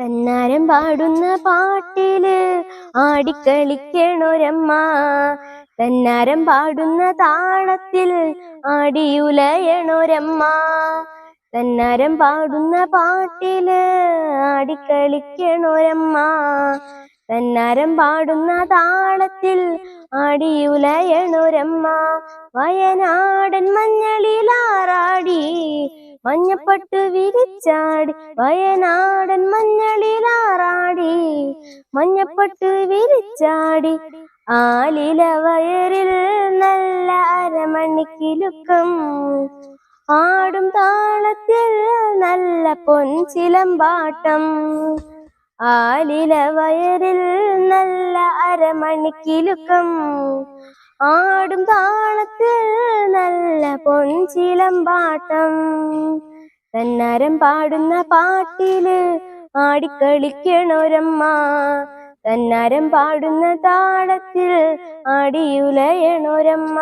തന്നാരം പാടുന്ന പാട്ടിൽ ആടിക്കളിക്കണൊരമ്മ. തന്നാരം പാടുന്ന താളത്തിൽ ആടിയുലയണൊരമ്മ. തന്നാരം പാടുന്ന പാട്ടിൽ ആടിക്കളിക്കണൊരമ്മ. തന്നാരം പാടുന്ന താളത്തിൽ ആടിയുലയണൊരമ്മ. വയനാടൻ മഞ്ഞളിലാറാടി മഞ്ഞപ്പട്ടു വിരിച്ചാടി വയനാടൻ മഞ്ഞപ്പട്ട് വിരിച്ചാടി. ആലില വയറിൽ നല്ല അരമണിക്കിലുക്കം. ആടും താളത്തിൽ നല്ല പൊൻചിലമ്പാട്ടം. ആലില വയറിൽ നല്ല അരമണിക്കിലുക്കം. ആടും താളത്തിൽ നല്ല പൊൻചിലമ്പാട്ടം. തന്നരം പാടുന്ന പാട്ടിൽ ആടിക്കളിക്കണൊരമ്മ. തന്നാരം പാടുന്ന താളത്തിൽ ആടിയുലയണൊരമ്മ.